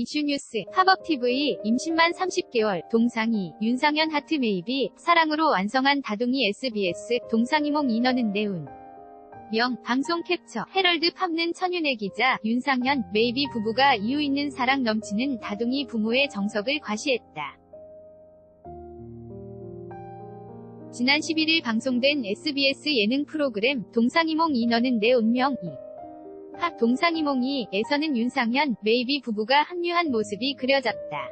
이슈뉴스, 팝업TV, 임신만 30개월, 동상이, 윤상현 하트메이비, 사랑으로 완성한 다둥이 SBS, 동상이몽 인어는 내운. 명, 방송 캡처, 헤럴드 팝는 천윤혜 기자, 윤상현, 메이비 부부가 이유 있는 사랑 넘치는 다둥이 부모의 정석을 과시했다. 지난 11일 방송된 SBS 예능 프로그램 동상이몽 인어는 내 운명 2. 하 동상이몽이 에서는 윤상현, 메이비 부부가 합류한 모습이 그려졌다.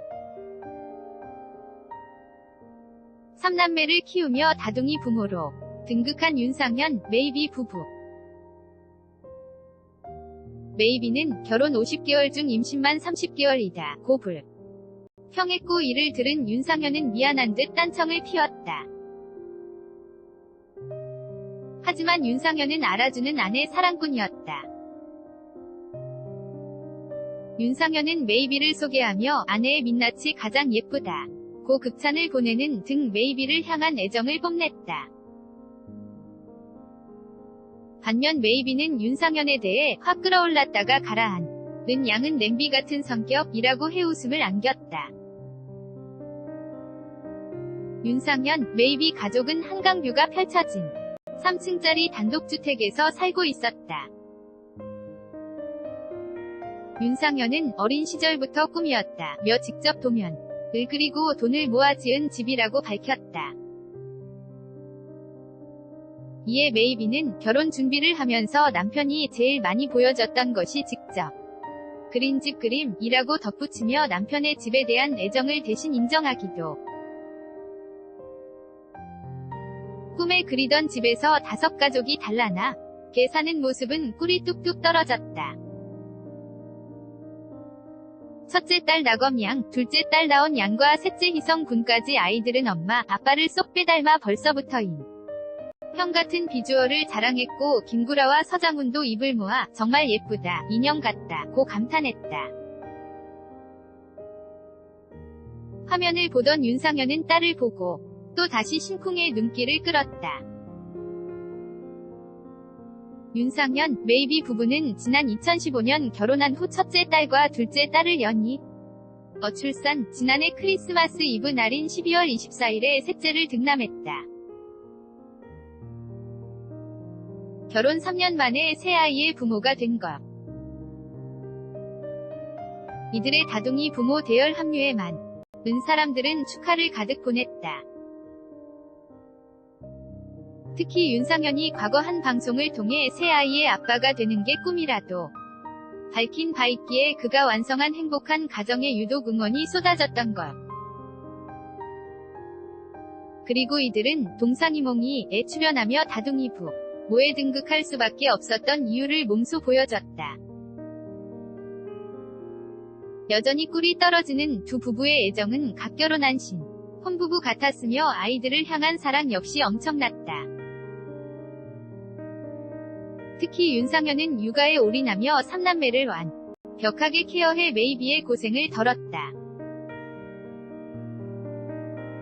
삼남매를 키우며 다둥이 부모로 등극한 윤상현, 메이비 부부. 메이비는 결혼 50개월 중 임신만 30개월이다. 고불. 평했고 이를 들은 윤상현은 미안한 듯 딴청을 피웠다. 하지만 윤상현은 알아주는 아내 사랑꾼이었다. 윤상현은 메이비를 소개하며 아내의 민낯이 가장 예쁘다. 고 극찬을 보내는 등 메이비를 향한 애정을 뽐냈다. 반면 메이비는 윤상현에 대해 확 끌어올랐다가 가라한 는 양은 냄비 같은 성격이라고 해웃음을 안겼다. 윤상현, 메이비 가족은 한강뷰가 펼쳐진 3층짜리 단독주택에서 살고 있었다. 윤상현은 어린 시절부터 꿈이었다 며 직접 도면 을 그리고 돈을 모아 지은 집이라고 밝혔다. 이에 메이비는 결혼 준비를 하면서 남편이 제일 많이 보여줬던 것이 직접 그린 집 그림이라고 덧붙이며 남편의 집에 대한 애정을 대신 인정하기도 꿈에 그리던 집에서 다섯 가족이 달라나 개 사는 모습은 꿀이 뚝뚝 떨어졌다. 첫째 딸 나검양, 둘째 딸 나온 양과 셋째 희성 군까지 아이들은 엄마, 아빠를 쏙 빼닮아 벌써부터인 형 같은 비주얼을 자랑했고 김구라와 서장훈도 입을 모아 정말 예쁘다, 인형 같다 고 감탄했다. 화면을 보던 윤상현은 딸을 보고 또 다시 심쿵의 눈길을 끌었다. 윤상현, 메이비 부부는 지난 2015년 결혼한 후 첫째 딸과 둘째 딸을 연희. 어 출산, 지난해 크리스마스 이브 날인 12월 24일에 셋째를 등남했다. 결혼 3년 만에 새 아이의 부모가 된 것. 이들의 다둥이 부모 대열 합류에 만. 은 사람들은 축하를 가득 보냈다. 특히 윤상현이 과거 한 방송을 통해 새 아이의 아빠가 되는 게 꿈이라도 밝힌 바 있기에 그가 완성한 행복한 가정에 유독 응원이 쏟아졌던 것. 그리고 이들은 동상이몽이에 출연하며 다둥이 부 모에 등극할 수밖에 없었던 이유를 몸소 보여줬다. 여전히 꿀이 떨어지는 두 부부의 애정은 갓 결혼한 신 혼부부 같았으며 아이들을 향한 사랑 역시 엄청났다. 특히 윤상현은 육아에 올인하며 삼남매를 완 벽하게 케어해 메이비의 고생을 덜었다.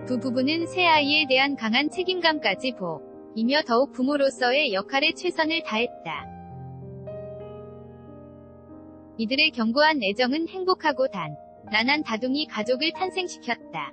두 부부는 새 아이에 대한 강한 책임감까지 보 이며 더욱 부모로서의 역할에 최선을 다했다. 이들의 견고한 애정은 행복하고 단, 란한 다둥이 가족을 탄생시켰다.